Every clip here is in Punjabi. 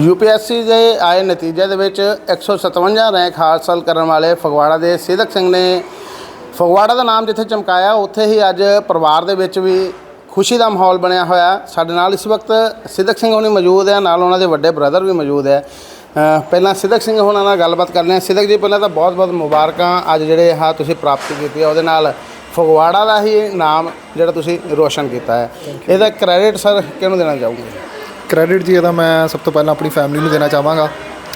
ਯੂਪੀਐਸਸੀ ਦੇ ਆਏ ਨਤੀਜੇ ਦੇ ਵਿੱਚ 157 ਰੈਂਕ ਹਾਸਲ ਕਰਨ ਵਾਲੇ ਫਗਵਾੜਾ ਦੇ ਸਿਦਕ ਸਿੰਘ ਨੇ ਫਗਵਾੜਾ ਦਾ ਨਾਮ ਜਿੱਥੇ ਚਮਕਾਇਆ ਉੱਥੇ ਹੀ ਅੱਜ ਪਰਿਵਾਰ ਦੇ ਵਿੱਚ ਵੀ ਖੁਸ਼ੀ ਦਾ ਮਾਹੌਲ ਬਣਿਆ ਹੋਇਆ। ਸਾਡੇ ਨਾਲ ਇਸ ਵਕਤ ਸਿਦਕ ਸਿੰਘ ਹੋਣੀ ਮੌਜੂਦ ਹੈ ਨਾਲ ਉਹਨਾਂ ਦੇ ਵੱਡੇ ਬ੍ਰਦਰ ਵੀ ਮੌਜੂਦ ਹੈ। ਪਹਿਲਾਂ ਸਿਦਕ ਸਿੰਘ ਹੋਣਾ ਨਾਲ ਗੱਲਬਾਤ ਕਰਦੇ ਹਾਂ ਸਿਦਕ ਜੀ ਪਹਿਲਾਂ ਤਾਂ ਬਹੁਤ-ਬਹੁਤ ਮੁਬਾਰਕਾਂ। ਅੱਜ ਜਿਹੜੇ ਆ ਤੁਸੀਂ ਪ੍ਰਾਪਤੀ ਕੀਤੀ ਹੈ ਉਹਦੇ ਨਾਲ ਫਗਵਾੜਾ ਦਾ ਹੀ ਨਾਮ ਜਿਹੜਾ ਤੁਸੀਂ ਰੋਸ਼ਨ ਕੀਤਾ ਹੈ। ਇਹਦਾ ਕ੍ਰੈਡਿਟ ਸਰ ਕਿਹਨੂੰ ਦੇਣਾ ਚਾਹੋਗੇ? ਕ੍ਰੈਡਿਟ ਜੀ ਇਹਦਾ ਮੈਂ ਸਭ ਤੋਂ ਪਹਿਲਾਂ ਆਪਣੀ ਫੈਮਿਲੀ ਨੂੰ ਦੇਣਾ ਚਾਹਾਂਗਾ।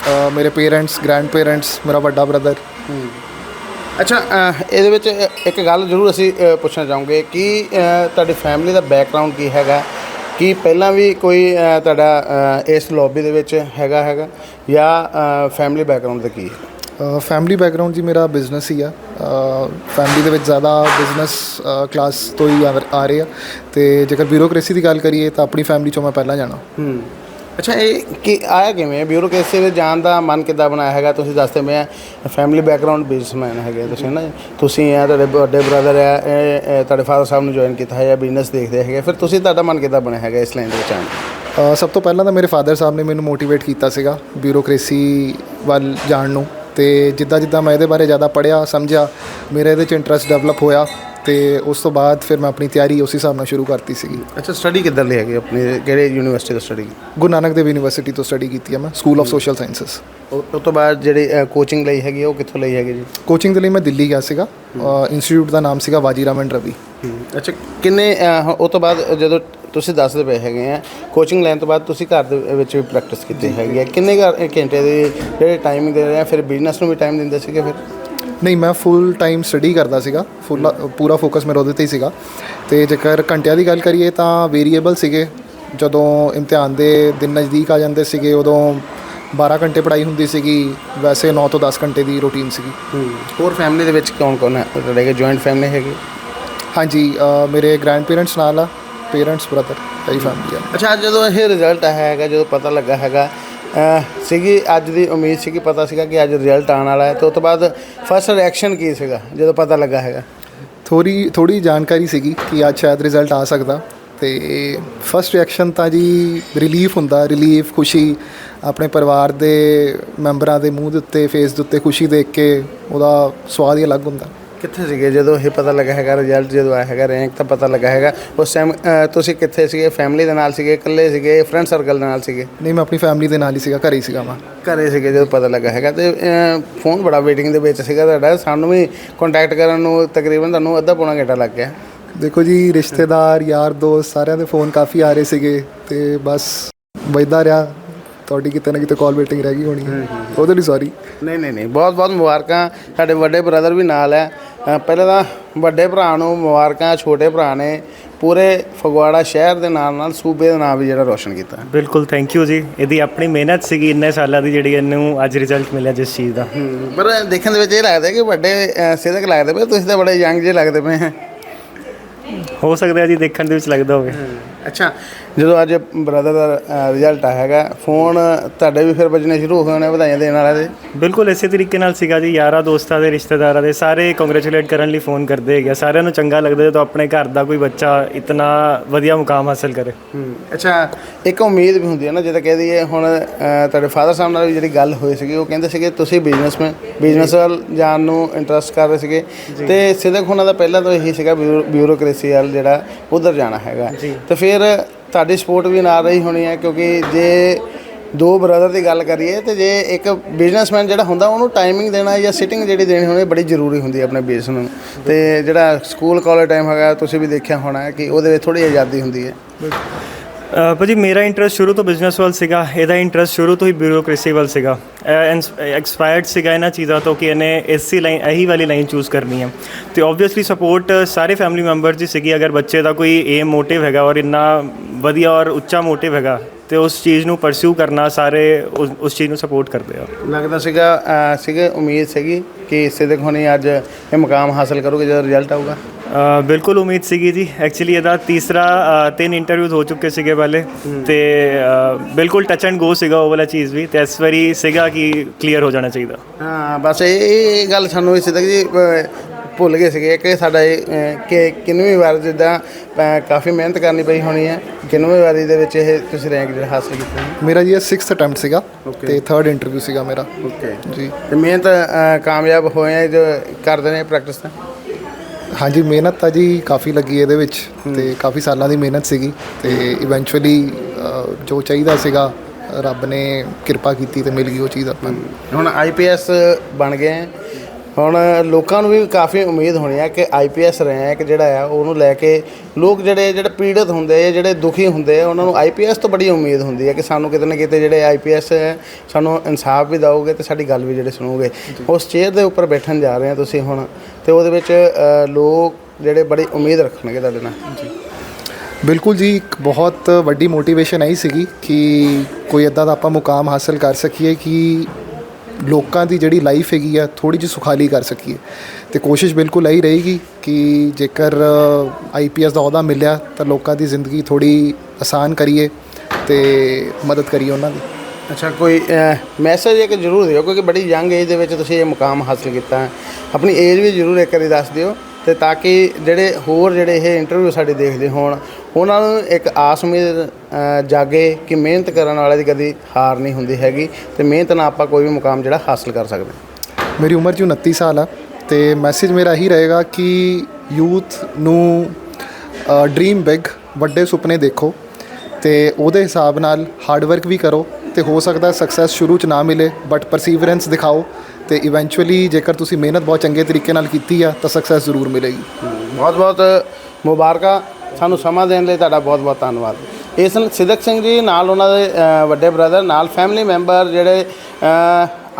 ਅ, ਮੇਰੇ ਪੇਰੈਂਟਸ ਗ੍ਰੈਂਡ ਪੇਰੈਂਟਸ ਮੇਰਾ ਵੱਡਾ ਬ੍ਰਦਰ ਅੱਛਾ ਅ, ਇਹਦੇ ਵਿੱਚ ਇੱਕ ਗੱਲ ਜ਼ਰੂਰ ਅਸੀਂ ਅ, ਪੁੱਛਣਾ ਚਾਹੋਗੇ ਕਿ ਅ, ਤੁਹਾਡੀ ਫੈਮਿਲੀ ਦਾ ਬੈਕਗ੍ਰਾਉਂਡ ਕੀ ਹੈਗਾ? ਕੀ ਪਹਿਲਾਂ ਵੀ ਕੋਈ ਅ, ਤੁਹਾਡਾ ਅ, ਇਸ ਲੌਬੀ ਦੇ ਵਿੱਚ ਹੈਗਾ ਹੈਗਾ? ਜਾਂ ਫੈਮਿਲੀ ਬੈਕਗ੍ਰਾਉਂਡ ਦਾ ਕੀ ਹੈ? ਫੈਮਿਲੀ ਬੈਕਗ੍ਰਾਉਂਡ ਜੀ ਮੇਰਾ ਬਿਜ਼ਨਸ ਹੀ ਆ। ਫੈਮਿਲੀ ਦੇ ਵਿੱਚ ਜ਼ਿਆਦਾ ਬਿਜ਼ਨਸ ਕਲਾਸ ਤੋਂ ਹੀ ਆ ਰਹੇ ਆ। ਤੇ ਜੇਕਰ ਬਿਊਰੋਕ੍ਰੇਸੀ ਦੀ ਗੱਲ ਕਰੀਏ ਤਾਂ ਆਪਣੀ ਫੈਮਿਲੀ ਚੋਂ ਮੈਂ ਪਹਿਲਾਂ ਜਾਣਾ। ਹੂੰ। ਅੱਛਾ ਇਹ ਕੀ ਆਇਆ ਕਿਵੇਂ? ਬਿਊਰੋਕ੍ਰੇਸੀ ਵਿੱਚ ਜਾਣ ਦਾ ਮਨ ਕਿੱਦਾਂ ਬਣਾਇਆ ਹੈਗਾ? ਤੁਸੀਂ ਦੱਸਦੇ ਮੈਂ ਫੈਮਿਲੀ ਬੈਕਗ੍ਰਾਉਂਡ ਬਿਜ਼ਨਸਮੈਨ ਹੈਗੇ ਤੁਸੀਂ ਨਾ ਤੁਸੀਂ ਆ ਤੁਹਾਡੇ ਵੱਡੇ ਬ੍ਰਦਰ ਆ ਤੁਹਾਡੇ ਫਾਦਰ ਸਾਹਿਬ ਨੂੰ ਜੁਆਇਨ ਕੀਤਾ ਹੈ ਜਾਂ ਬਿਜ਼ਨਸ ਦੇਖਦੇ ਹੈਗੇ ਫਿਰ ਤੁਸੀਂ ਤੁਹਾਡਾ ਮਨ ਕਿੱਦਾਂ ਬਣਿਆ ਹੈਗਾ ਇਸ ਲਾਈਨ ਦੇ ਵਿੱਚ ਆਉਣ ਦਾ? ਸਭ ਤੋਂ ਪਹਿਲਾਂ ਤਾਂ ਮੇਰੇ ਫਾਦਰ ਸਾਹਿਬ ਨੇ ਮੈਨੂੰ ਮੋਟੀਵੇਟ ਕੀਤਾ ਸੀਗਾ ਬਿਊਰੋਕ੍ਰੇਸੀ ਵੱਲ ਜਾਣ ਨੂੰ। ਤੇ ਜਿੱਦਾਂ ਜਿੱਦਾਂ ਮੈਂ ਇਹਦੇ ਬਾਰੇ ਜ਼ਿਆਦਾ ਪੜ੍ਹਿਆ ਸਮਝਿਆ ਮੇਰਾ ਇਹਦੇ 'ਚ ਇੰਟਰਸਟ ਡਿਵੈਲਪ ਹੋਇਆ ਤੇ ਉਸ ਤੋਂ ਬਾਅਦ ਫਿਰ ਮੈਂ ਆਪਣੀ ਤਿਆਰੀ ਉਸੇ ਹਿਸਾਬ ਨਾਲ ਸ਼ੁਰੂ ਕਰਤੀ ਸੀਗੀ। ਅੱਛਾ ਸਟੱਡੀ ਕਿੱਧਰ ਲਈ ਹੈਗੀ? ਆਪਣੀ ਕਿਹੜੇ ਯੂਨੀਵਰਸਿਟੀ ਤੋਂ ਸਟੱਡੀ ਗੁਰੂ ਨਾਨਕ ਦੇਵ ਯੂਨੀਵਰਸਿਟੀ ਤੋਂ ਸਟੱਡੀ ਕੀਤੀ ਹੈ ਮੈਂ ਸਕੂਲ ਆਫ ਸੋਸ਼ਲ ਸਾਇੰਸਸ ਉਸ ਤੋਂ ਬਾਅਦ ਜਿਹੜੀ ਕੋਚਿੰਗ ਲਈ ਹੈਗੀ ਉਹ ਕਿੱਥੋਂ ਲਈ ਹੈਗੀ ਜੀ? ਕੋਚਿੰਗ ਦੇ ਲਈ ਮੈਂ ਦਿੱਲੀ ਗਿਆ ਸੀਗਾ। ਇੰਸਟੀਚਿਊਟ ਦਾ ਨਾਮ ਸੀਗਾ ਵਾਜੀ ਰਾਮਨ ਰਵੀ। ਅੱਛਾ ਕਿੰਨੇ ਉਹ ਤੋਂ ਬਾਅਦ ਜਦੋਂ ਤੁਸੀਂ ਦੱਸਦੇ ਪਏ ਹੈਗੇ ਆ ਕੋਚਿੰਗ ਲੈਣ ਤੋਂ ਬਾਅਦ ਤੁਸੀਂ ਘਰ ਦੇ ਵਿੱਚ ਵੀ ਪ੍ਰੈਕਟਿਸ ਕੀਤੀ ਹੈਗੀ ਹੈ ਕਿੰਨੇ ਘਰ- ਘੰਟੇ ਦੇ ਜਿਹੜੇ ਟਾਈਮਿੰਗ ਦੇ ਰਹੇ ਆ ਫਿਰ ਬਿਜ਼ਨਸ ਨੂੰ ਵੀ ਟਾਈਮ ਦਿੰਦੇ ਸੀਗੇ ਫਿਰ? ਨਹੀਂ ਮੈਂ ਫੁੱਲ ਟਾਈਮ ਸਟੱਡੀ ਕਰਦਾ ਸੀਗਾ। ਫੁੱਲ ਪੂਰਾ ਫੋਕਸ ਮੇਰਾ ਉਹਦੇ ਤੇ ਹੀ ਸੀਗਾ। ਤੇ ਜੇਕਰ ਘੰਟਿਆਂ ਦੀ ਗੱਲ ਕਰੀਏ ਤਾਂ ਵੇਰੀਏਬਲ ਸੀਗੇ। ਜਦੋਂ ਇਮਤਿਹਾਨ ਦੇ ਦਿਨ ਨਜ਼ਦੀਕ ਆ ਜਾਂਦੇ ਸੀਗੇ ਉਦੋਂ 12 ਘੰਟੇ ਪੜ੍ਹਾਈ ਹੁੰਦੀ ਸੀਗੀ। ਵੈਸੇ 9 ਤੋਂ 10 ਘੰਟੇ ਦੀ ਰੂਟੀਨ ਸੀਗੀ। ਹੋਰ ਫੈਮਿਲੀ ਦੇ ਵਿੱਚ ਕੌਣ ਕੌਣ ਹੈ? ਤੁਹਾਡੇ ਕਿ ਜੁਆਇੰਟ ਫੈਮਿਲੀ ਹੈਗੀ? ਹਾਂਜੀ ਅ, ਮੇਰੇ ਗ੍ਰੈਂਡ ਪੇਰੈਂਟਸ ਨਾਲ ਆ। ਪੇਰੈਂਟਸ ਬ੍ਰਦਰ ਇਹੀ ਫੈਮਿਲੀ ਆ। ਅੱਛਾ ਜਦੋਂ ਇਹ ਰਿਜ਼ਲਟ ਆਇਆ ਹੈਗਾ ਜਦੋਂ ਪਤਾ ਲੱਗਾ ਹੈਗਾ ਅਹ, ਸੀਗੀ ਅੱਜ ਦੀ ਉਮੀਦ ਸੀਗੀ ਪਤਾ ਸੀਗਾ ਕਿ ਅੱਜ ਰਿਜ਼ਲਟ ਆਉਣ ਵਾਲਾ ਹੈ ਤੇ ਉਸ ਤੋਂ ਬਾਅਦ ਫਸਟ ਰਿਐਕਸ਼ਨ ਕੀ ਸੀਗਾ ਜਦੋਂ ਪਤਾ ਲੱਗਾ ਹੈਗਾ? ਥੋੜੀ ਥੋੜੀ ਜਾਣਕਾਰੀ ਸੀਗੀ ਕਿ ਅੱਜ ਸ਼ਾਇਦ ਰਿਜ਼ਲਟ ਆ ਸਕਦਾ ਤੇ ਫਸਟ ਰਿਐਕਸ਼ਨ ਤਾਂ ਜੀ ਰਿਲੀਫ ਹੁੰਦਾ ਰਿਲੀਫ ਖੁਸ਼ੀ ਆਪਣੇ ਪਰਿਵਾਰ ਦੇ ਮੈਂਬਰਾਂ ਦੇ ਮੂੰਹ ਦੇ ਉੱਤੇ ਫੇਸ ਦੇ ਉੱਤੇ ਖੁਸ਼ੀ ਦੇਖ ਕੇ ਉਹਦਾ ਸਵਾਦ ਹੀ ਅਲੱਗ ਹੁੰਦਾ। ਕਿੱਥੇ ਸੀਗੇ? ਜਦੋਂ ਇਹ ਪਤਾ ਲੱਗਾ ਹੈਗਾ ਰਿਜ਼ਲਟ ਜਦੋਂ ਆਇਆ ਹੈਗਾ ਰੈਂਕ ਤਾਂ ਪਤਾ ਲੱਗਾ ਹੈਗਾ। ਉਸ ਟਾਈਮ ਤੁਸੀਂ ਕਿੱਥੇ ਸੀਗੇ? ਫੈਮਿਲੀ ਦੇ ਨਾਲ ਸੀਗੇ? ਇਕੱਲੇ ਸੀਗੇ? ਫਰੈਂਡ ਸਰਕਲ ਦੇ ਨਾਲ ਸੀਗੇ? ਨਹੀਂ ਮੈਂ ਆਪਣੀ ਫੈਮਿਲੀ ਦੇ ਨਾਲ ਹੀ ਸੀਗਾ ਘਰੇ ਹੀ ਸੀਗਾ ਮੈਂ। ਘਰੇ ਸੀਗੇ ਜਦੋਂ ਪਤਾ ਲੱਗਾ ਹੈਗਾ ਤੇ ਫੋਨ ਬੜਾ ਵੇਟਿੰਗ ਦੇ ਵਿੱਚ ਸੀਗਾ ਤੁਹਾਡਾ। ਸਾਨੂੰ ਵੀ ਕੰਟੈਕਟ ਕਰਨ ਨੂੰ ਤਕਰੀਬਨ ਤੁਹਾਨੂੰ ਅੱਧਾ ਪੌਣਾ ਘੰਟਾ ਲੱਗ ਗਿਆ। ਦੇਖੋ ਜੀ ਰਿਸ਼ਤੇਦਾਰ ਯਾਰ ਦੋਸਤ ਸਾਰਿਆਂ ਦੇ ਫੋਨ ਕਾਫੀ ਆ ਰਹੇ ਸੀਗੇ ਤੇ ਬਸ ਵੱਜਦਾ ਰਿਹਾ। ਤੁਹਾਡੀ ਕਿਤੇ ਨਾ ਕਿਤੇ ਕਾਲ ਵੇਟਿੰਗ ਰਹਿ ਗਈ ਹੋਣੀ ਹੈ। ਉਹਦੇ ਲਈ ਸੌਰੀ ਨਹੀਂ ਨਹੀਂ ਨਹੀਂ। ਬਹੁਤ ਬਹੁਤ ਮੁਬਾਰਕਾਂ। ਸਾਡੇ ਵੱਡੇ ਬ੍ਰਦਰ ਵੀ ਨਾਲ ਹੈ। ਅ, ਪਹਿਲਾਂ ਤਾਂ ਵੱਡੇ ਭਰਾ ਨੂੰ ਮੁਬਾਰਕਾਂ ਛੋਟੇ ਭਰਾ ਨੇ। ਪੂਰੇ ਫਗਵਾੜਾ ਸ਼ਹਿਰ ਦੇ ਨਾਲ ਨਾਲ ਸੂਬੇ ਦਾ ਨਾਮ ਵੀ ਜਿਹੜਾ ਰੋਸ਼ਨ ਕੀਤਾ। ਬਿਲਕੁਲ ਥੈਂਕ ਯੂ ਜੀ। ਇਹਦੀ ਆਪਣੀ ਮਿਹਨਤ ਸੀਗੀ ਇੰਨੇ ਸਾਲਾਂ ਦੀ ਜਿਹੜੀ ਇਹਨੂੰ ਅੱਜ ਰਿਜ਼ਲਟ ਮਿਲਿਆ ਜਿਸ ਚੀਜ਼ ਦਾ। ਪਰ ਦੇਖਣ ਦੇ ਵਿੱਚ ਇਹ ਲੱਗਦਾ ਕਿ ਵੱਡੇ ਅ, ਸਿਦਕ ਲੱਗਦੇ ਪਏ ਤੁਸੀਂ ਤਾਂ ਬੜੇ ਯੰਗ ਜਿਹੇ ਲੱਗਦੇ ਪਏ। ਹੈ ਹੋ ਸਕਦਾ ਹੈ ਜੀ ਦੇਖਣ ਦੇ ਵਿੱਚ ਲੱਗਦਾ ਹੋਵੇ। ਅੱਛਾ। ਜਦੋਂ ਅੱਜ ਬ੍ਰਦਰ ਦਾ ਰਿਜ਼ਲਟ ਆਇਆ ਹੈਗਾ ਫੋਨ ਤੁਹਾਡੇ ਵੀ ਫਿਰ ਵੱਜਣੇ ਸ਼ੁਰੂ ਹੋ ਗਏ ਨੇ ਵਧਾਈਆਂ ਦੇਣ ਵਾਲੇ ਦੇ। ਬਿਲਕੁਲ ਇਸੇ ਤਰੀਕੇ ਨਾਲ ਸੀਗਾ ਜੀ ਯਾਰਾਂ ਦੋਸਤਾਂ ਦੇ ਰਿਸ਼ਤੇਦਾਰਾਂ ਦੇ ਸਾਰੇ ਕੰਗ੍ਰੈਚੁਲੇਟ ਕਰਨ ਲਈ ਫੋਨ ਕਰਦੇ ਹੈਗੇ। ਸਾਰਿਆਂ ਨੂੰ ਚੰਗਾ ਲੱਗਦਾ ਜਦੋਂ ਆਪਣੇ ਘਰ ਦਾ ਕੋਈ ਬੱਚਾ ਇਤਨਾ ਵਧੀਆ ਮੁਕਾਮ ਹਾਸਲ ਕਰੇ। ਹੂੰ ਅੱਛਾ ਇੱਕ ਉਮੀਦ ਵੀ ਹੁੰਦੀ ਹੈ ਨਾ ਜਿੱਦਾਂ ਕਹਿ ਦਈਏ ਹੁਣ ਤੁਹਾਡੇ ਫਾਦਰ ਸਾਹਿਬ ਨਾਲ ਵੀ ਜਿਹੜੀ ਗੱਲ ਹੋਈ ਸੀਗੀ ਉਹ ਕਹਿੰਦੇ ਸੀਗੇ ਤੁਸੀਂ ਬਿਜ਼ਨਸਮੈਨ ਬਿਜ਼ਨਸ ਵੱਲ ਜਾਣ ਨੂੰ ਇੰਟਰਸਟ ਕਰ ਰਹੇ ਸੀਗੇ। ਤੇ ਸਿਦਕ ਉਹਨਾਂ ਦਾ ਪਹਿਲਾਂ ਤੋਂ ਇਹੀ ਸੀਗਾ ਬਿਊ- ਬਿਊਰੋਕ੍ਰੇਸੀ ਵੱਲ ਜਿਹੜਾ ਉਧਰ ਜਾਣਾ ਹੈਗਾ। ਤੇ ਫਿਰ ਤੁਹਾਡੀ ਸਪੋਰਟ ਵੀ ਨਾਲ ਰਹੀ ਹੋਣੀ ਹੈ, ਕਿਉਂਕਿ ਜੇ ਦੋ ਬ੍ਰਦਰ ਦੀ ਗੱਲ ਕਰੀਏ ਤੇ ਜੇ ਇੱਕ ਬਿਜ਼ਨਸਮੈਨ ਜਿਹੜਾ ਹੁੰਦਾ, ਉਹਨੂੰ ਟਾਈਮਿੰਗ ਦੇਣਾ ਜਾਂ ਸਿਟਿੰਗ ਜਿਹੜੀ ਦੇਣੀ ਹੋਣੀ, ਬੜੀ ਜ਼ਰੂਰੀ ਹੁੰਦੀ ਹੈ ਆਪਣੇ ਬਿਜ਼ਨਸ ਨੂੰ। ਤੇ ਜਿਹੜਾ ਸਕੂਲ ਕਾਲਜ ਟਾਈਮ ਹੈਗਾ, ਤੁਸੀਂ ਵੀ ਦੇਖਿਆ ਹੋਣਾ ਕਿ ਉਹਦੇ ਵਿੱਚ ਥੋੜੀ ਆਜ਼ਾਦੀ ਹੁੰਦੀ ਹੈ। ਭਾਜੀ ਮੇਰਾ ਇੰਟਰਸਟ ਸ਼ੁਰੂ ਤੋਂ ਬਿਜ਼ਨਸ ਵੱਲ ਸੀਗਾ ਇਹਦਾ ਇੰਟਰਸਟ ਸ਼ੁਰੂ ਤੋਂ ਹੀ ਬਿਊਰੋਕ੍ਰੇਸੀ ਵੱਲ ਸੀਗਾ। ਐਕਸਪਾਇਰਡ ਸੀਗਾ ਇਹਨਾਂ ਚੀਜ਼ਾਂ ਤੋਂ ਕਿ ਇਹਨੇ ਇਸੇ ਲਾਈਨ ਇਹੀ ਵਾਲੀ ਲਾਈਨ ਚੂਜ਼ ਕਰਨੀ ਹੈ ਤੇ ਆਬਵੀਅਸਲੀ ਸਪੋਰਟ ਸਾਰੇ ਫੈਮਿਲੀ ਮੈਂਬਰ ਦੀ ਸੀਗੀ ਅਗਰ ਬੱਚੇ ਦਾ ਕੋਈ ਏਮ ਮੋਟਿਵ ਹੈਗਾ ਔਰ ਇੰਨਾ ਵਧੀਆ ਔਰ ਉੱਚਾ ਮੋਟਿਵ ਹੈਗਾ ਤੇ ਉਸ ਚੀਜ਼ ਨੂੰ ਪਰਸਿਊ ਕਰਨਾ ਸਾਰੇ ਉਸ ਚੀਜ਼ ਨੂੰ ਸਪੋਰਟ ਕਰਦੇ ਆ। ਲੱਗਦਾ ਸੀਗਾ ਅਹ, ਸੀਗੇ ਉਮੀਦ ਸੀਗੀ ਕਿ ਇਸੇ ਸਿਦਕ ਹੋਣੀ ਅੱਜ ਇਹ ਮੁਕਾਮ ਹਾਸਲ ਕਰੋਗੇ ਜਦੋਂ ਰਿਜ਼ਲਟ ਆਊਗਾ। ਬਿਲਕੁਲ ਉਮੀਦ ਸੀਗੀ ਜੀ। ਐਕਚੁਅਲੀ ਇਹਦਾ ਤੀਸਰਾ ਅ, ਤਿੰਨ ਇੰਟਰਵਿਊਜ਼ ਹੋ ਚੁੱਕੇ ਸੀਗੇ ਪਹਿਲੇ। ਤੇ ਅ, ਬਿਲਕੁਲ ਟੱਚ ਐਂਡ ਗੋ ਸੀਗਾ ਉਹ ਵਾਲਾ ਚੀਜ਼ ਵੀ। ਤੇ ਇਸ ਵਾਰੀ ਸੀਗਾ ਕਿ ਕਲੀਅਰ ਹੋ ਜਾਣਾ ਚਾਹੀਦਾ। ਹਾਂ ਬਸ ਇਹ ਇਹ ਗੱਲ ਸਾਨੂੰ ਵੀ ਸਿਦਕ ਜੀ ਅਹ, ਭੁੱਲ ਗਏ ਸੀਗੇ। ਕਿ ਸਾਡਾ ਇਹ ਅਹ, ਕਿ ਕਿੰਨਵੀਂ ਵਾਰ ਜਿੱਦਾਂ ਅਹ, ਕਾਫੀ ਮਿਹਨਤ ਕਰਨੀ ਪਈ ਹੋਣੀ ਹੈ। ਕਿੰਨਵੀਂ ਵਾਰੀ ਦੇ ਵਿੱਚ ਇਹ ਤੁਸੀਂ ਰੈਂਕ ਜਿਹੜਾ ਹਾਸਲ ਕੀਤਾ ਹੈ ਮੇਰਾ ਜੀ ਇਹ 6th ਅਟੈਂਪਟ ਸੀਗਾ. ਤੇ 3rd ਇੰਟਰਵਿਊ ਸੀਗਾ ਮੇਰਾ। ਓਕੇ ਜੀ। ਤੇ ਮਿਹਨਤ ਅਹ, ਕਾਮਯਾਬ ਹੋਏ ਆ ਜੋ ਕਰਦੇ ਨੇ ਪ੍ਰੈਕਟਿਸ ਤਾਂ? ਹਾਂਜੀ ਮਿਹਨਤ ਤਾਂ ਜੀ ਕਾਫੀ ਲੱਗੀ ਇਹਦੇ ਵਿੱਚ ਤੇ ਕਾਫੀ ਸਾਲਾਂ ਦੀ ਮਿਹਨਤ ਸੀਗੀ ਤੇ ਇਵੈਂਚੁਅਲੀ ਜੋ ਚਾਹੀਦਾ ਸੀਗਾ ਰੱਬ ਨੇ ਕਿਰਪਾ ਕੀਤੀ ਤੇ ਮਿਲ ਗਈ ਉਹ ਚੀਜ਼ ਆਪਾਂ ਨੂੰ। ਹੁਣ ਆਈਪੀਐਸ ਬਣ ਗਏ। ਹੈ। ਹੁਣ ਲੋਕਾਂ ਨੂੰ ਵੀ ਕਾਫੀ ਉਮੀਦ ਹੋਣੀ ਹੈ ਕਿ ਆਈਪੀਐਸ ਰੈਂਕ ਜਿਹੜਾ ਆ, ਉਹਨੂੰ ਲੈ ਕੇ ਲੋਕ ਜਿਹੜੇ ਜਿਹੜੇ ਪੀੜਤ ਹੁੰਦੇ ਆ, ਜਿਹੜੇ ਦੁਖੀ ਹੁੰਦੇ ਆ, ਉਹਨਾਂ ਨੂੰ ਆਈਪੀਐਸ ਤੋਂ ਬੜੀ ਉਮੀਦ ਹੁੰਦੀ ਹੈ ਕਿ ਸਾਨੂੰ ਕਿਤੇ ਨਾ ਕਿਤੇ ਜਿਹੜੇ ਆਈਪੀਐਸ ਹੈ ਸਾਨੂੰ ਇਨਸਾਫ ਵੀ ਦਿਓਗੇ ਤੇ ਸਾਡੀ ਗੱਲ ਵੀ ਜਿਹੜੇ ਸੁਣੋਗੇ। ਉਸ ਚੇਅਰ ਦੇ ਉੱਪਰ ਬੈਠਣ ਜਾ ਰਹੇ ਆ ਤੁਸੀਂ ਹੁਣ ਤੇ ਉਹਦੇ ਵਿੱਚ ਲੋਕ ਜਿਹੜੇ ਬੜੀ ਉਮੀਦ ਰੱਖਣਗੇ ਤੁਹਾਡੇ ਨਾਲ। ਬਿਲਕੁਲ ਜੀ, ਇੱਕ ਬਹੁਤ ਵੱਡੀ ਮੋਟੀਵੇਸ਼ਨ ਆਈ ਸੀਗੀ ਕਿ ਕੋਈ ਇਦਾਂ ਦਾ ਆਪਾਂ ਮੁਕਾਮ ਹਾਸਲ ਕਰ ਸਕੀਏ ਕਿ ਲੋਕਾਂ ਦੀ ਜਿਹੜੀ ਲਾਈਫ ਹੈਗੀ ਆ ਥੋੜੀ ਜਿਹੀ ਸੁਖਾਲੀ ਕਰ ਸਕੀਏ। ਤੇ ਕੋਸ਼ਿਸ਼ ਬਿਲਕੁਲ ਇਹੀ ਰਹੇਗੀ ਕਿ ਜੇਕਰ ਆਈਪੀਐਸ ਦਾ ਅਹੁਦਾ ਮਿਲਿਆ, ਤਾਂ ਲੋਕਾਂ ਦੀ ਜ਼ਿੰਦਗੀ ਥੋੜੀ ਆਸਾਨ ਕਰੀਏ ਤੇ ਮਦਦ ਕਰੀਏ ਉਹਨਾਂ ਦੀ। ਅੱਛਾ, ਕੋਈ ਮੈਸੇਜ ਇੱਕ ਜ਼ਰੂਰ ਦਿਓ, ਕਿਉਂਕਿ ਬੜੀ ਯੰਗ ਏਜ ਦੇ ਵਿੱਚ ਤੁਸੀਂ ਇਹ ਮੁਕਾਮ ਹਾਸਲ ਕੀਤਾ। ਹੈ ਆਪਣੀ ਏਜ ਵੀ ਜ਼ਰੂਰ ਇੱਕ ਵਾਰੀ ਦੱਸ ਦਿਓ। ਤੇ ਤਾਂ ਕਿ ਜਿਹੜੇ ਹੋਰ ਜਿਹੜੇ ਇਹ ਇੰਟਰਵਿਊ ਸਾਡੇ ਦੇਖਦੇ ਹੋਣ, ਉਹਨਾਂ ਨੂੰ ਇੱਕ ਆਸ ਉਮੀਦ ਜਾਗੇ ਕਿ ਮਿਹਨਤ ਕਰਨ ਵਾਲੇ ਦੀ ਕਦੀ ਹਾਰ ਨਹੀਂ ਹੁੰਦੀ ਹੈਗੀ ਤੇ ਮਿਹਨਤ ਨਾਲ ਆਪਾਂ ਕੋਈ ਵੀ ਮੁਕਾਮ ਜਿਹੜਾ ਹਾਸਲ ਕਰ ਸਕਦੇ ਮੇਰੀ ਉਮਰ ਜੀ 29 ਸਾਲ ਆ ਤੇ ਮੈਸੇਜ ਮੇਰਾ ਇਹੀ ਰਹੇਗਾ ਕਿ ਯੂਥ ਨੂੰ ਡ੍ਰੀਮ ਬਿਗ ਵੱਡੇ ਸੁਪਨੇ ਦੇਖੋ ਤੇ ਉਹਦੇ ਹਿਸਾਬ ਨਾਲ ਹਾਰਡ ਵਰਕ ਵੀ ਕਰੋ ਤੇ ਹੋ ਸਕਦਾ ਸਕਸੈਸ ਸ਼ੁਰੂ ਚ ਨਾ ਮਿਲੇ ਬਟ ਪਰਸੀਵਰੈਂਸ ਦਿਖਾਓ ਤੇ ਇਵੈਂਚੁਅਲੀ ਜੇਕਰ ਤੁਸੀਂ ਮਿਹਨਤ ਬਹੁਤ ਚੰਗੇ ਤਰੀਕੇ ਨਾਲ ਕੀਤੀ ਆ, ਤਾਂ ਸਕਸੈਸ ਜ਼ਰੂਰ ਮਿਲੇਗੀ। ਬਹੁਤ ਬਹੁਤ ਮੁਬਾਰਕਾਂ। ਸਾਨੂੰ ਸਮਾਂ ਦੇਣ ਲਈ ਤੁਹਾਡਾ ਬਹੁਤ ਬਹੁਤ ਧੰਨਵਾਦ। ਇਸ ਸਿਦਕ ਸਿੰਘ ਜੀ ਨਾਲ ਉਹਨਾਂ ਦੇ ਵੱਡੇ ਬ੍ਰਦਰ ਨਾਲ ਫੈਮਿਲੀ ਮੈਂਬਰ ਜਿਹੜੇ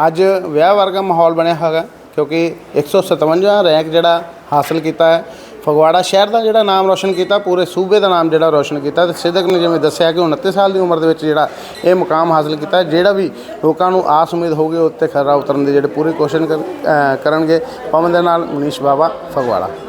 ਅੱਜ ਵਿਆਹ ਵਰਗਾ ਮਾਹੌਲ ਬਣਿਆ ਹੈਗਾ, ਕਿਉਂਕਿ 157 ਰੈਂਕ ਜਿਹੜਾ ਹਾਸਲ ਕੀਤਾ ਹੈ। ਫਗਵਾੜਾ ਸ਼ਹਿਰ ਦਾ ਜਿਹੜਾ ਨਾਮ ਰੋਸ਼ਨ ਕੀਤਾ, ਪੂਰੇ ਸੂਬੇ ਦਾ ਨਾਮ ਜਿਹੜਾ ਰੋਸ਼ਨ ਕੀਤਾ ਤੇ ਸਿਦਕ ਨੇ ਜਿਵੇਂ ਦੱਸਿਆ ਕਿ 29 ਸਾਲ ਦੀ ਉਮਰ ਦੇ ਵਿੱਚ ਜਿਹੜਾ ਇਹ ਮੁਕਾਮ ਹਾਸਲ ਕੀਤਾ, ਜਿਹੜਾ ਵੀ ਲੋਕਾਂ ਨੂੰ ਆਸ ਉਮੀਦ ਹੋਊਗੀ ਉੱਤੇ ਖਰਾ ਉਤਰਨ ਦੀ ਜਿਹੜੇ ਪੂਰੀ ਕੋਸ਼ਿਸ਼ ਕਰਨਗੇ। ਪਵਨ ਦੇ ਨਾਲ ਮਨੀਸ਼ ਬਾਬਾ ਫਗਵਾੜਾ।